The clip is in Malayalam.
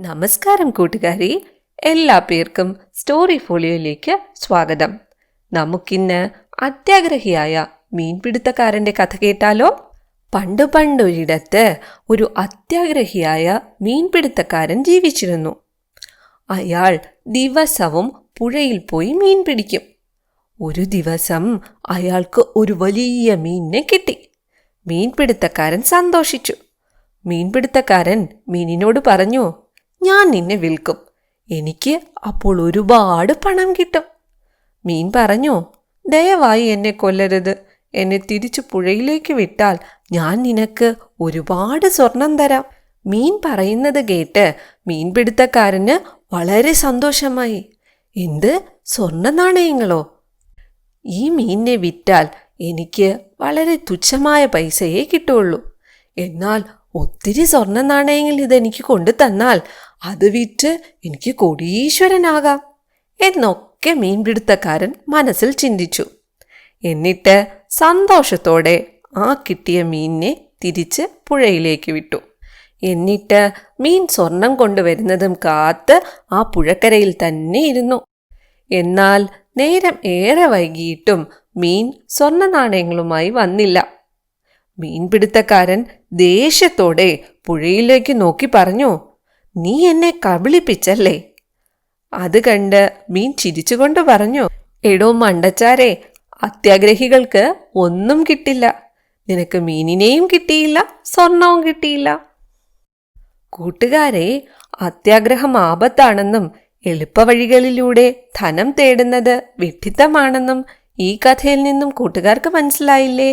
നമസ്കാരം കൂട്ടുകാരി. എല്ലാ പേർക്കും സ്റ്റോറി ഫോളിയോയിലേക്ക് സ്വാഗതം. നമുക്കിന്ന് അത്യാഗ്രഹിയായ മീൻപിടുത്തക്കാരന്റെ കഥ കേട്ടാലോ? പണ്ട് പണ്ടൊരിടത്ത് ഒരു അത്യാഗ്രഹിയായ മീൻപിടുത്തക്കാരൻ ജീവിച്ചിരുന്നു. അയാൾ ദിവസവും പുഴയിൽ പോയി മീൻ പിടിക്കും. ഒരു ദിവസം അയാൾക്ക് ഒരു വലിയ മീനിനെ കിട്ടി. മീൻപിടുത്തക്കാരൻ സന്തോഷിച്ചു. മീൻപിടുത്തക്കാരൻ മീനിനോട് പറഞ്ഞു ഞാൻ നിന്നെ വിൽക്കും. എനിക്ക് അപ്പോൾ ഒരുപാട് പണം കിട്ടും. മീൻ പറഞ്ഞു ദയവായി എന്നെ കൊല്ലരുത്. എന്നെ തിരിച്ചു പുഴയിലേക്ക് വിട്ടാൽ ഞാൻ നിനക്ക് ഒരുപാട് സ്വർണം തരാം. മീൻ പറയുന്നത് കേട്ട് മീൻപിടുത്തക്കാരന് വളരെ സന്തോഷമായി. എന്ത് സ്വർണ നാണയങ്ങളോ? ഈ മീനിനെ വിറ്റാൽ എനിക്ക് വളരെ തുച്ഛമായ പൈസയെ കിട്ടുള്ളൂ. എന്നാൽ ഒത്തിരി സ്വർണ നാണയങ്ങൾ ഇതെനിക്ക് കൊണ്ടു തന്നാൽ അത് വിറ്റ് എനിക്ക് കോടീശ്വരനാകാം. എന്നൊക്കെ മീൻപിടുത്തക്കാരൻ മനസ്സിൽ ചിന്തിച്ചു. എന്നിട്ട് സന്തോഷത്തോടെ ആ കിട്ടിയ മീനിനെ തിരിച്ച് പുഴയിലേക്ക് വിട്ടു. എന്നിട്ട് മീൻ സ്വർണം കൊണ്ടുവരുന്നതും കാത്ത് ആ പുഴക്കരയിൽ തന്നെ ഇരുന്നു. എന്നാൽ നേരം ഏറെ വൈകിയിട്ടും മീൻ സ്വർണ നാണയങ്ങളുമായി വന്നില്ല. മീൻപിടുത്തക്കാരൻ ദേഷ്യത്തോടെ പുഴയിലേക്ക് നോക്കി പറഞ്ഞു നീ എന്നെ കബളിപ്പിച്ചല്ലേ? അത് കണ്ട് മീൻ ചിരിച്ചുകൊണ്ട് പറഞ്ഞു എടോ മണ്ടച്ചാരെ അത്യാഗ്രഹികൾക്ക് ഒന്നും കിട്ടില്ല. നിനക്ക് മീനിനെയും കിട്ടിയില്ല സ്വർണവും കിട്ടിയില്ല. കൂട്ടുകാരെ അത്യാഗ്രഹം ആപത്താണെന്നും എളുപ്പവഴികളിലൂടെ ധനം തേടുന്നത് വിഡ്ഢിത്തമാണെന്നും ഈ കഥയിൽ നിന്നും കൂട്ടുകാർക്ക് മനസ്സിലായില്ലേ?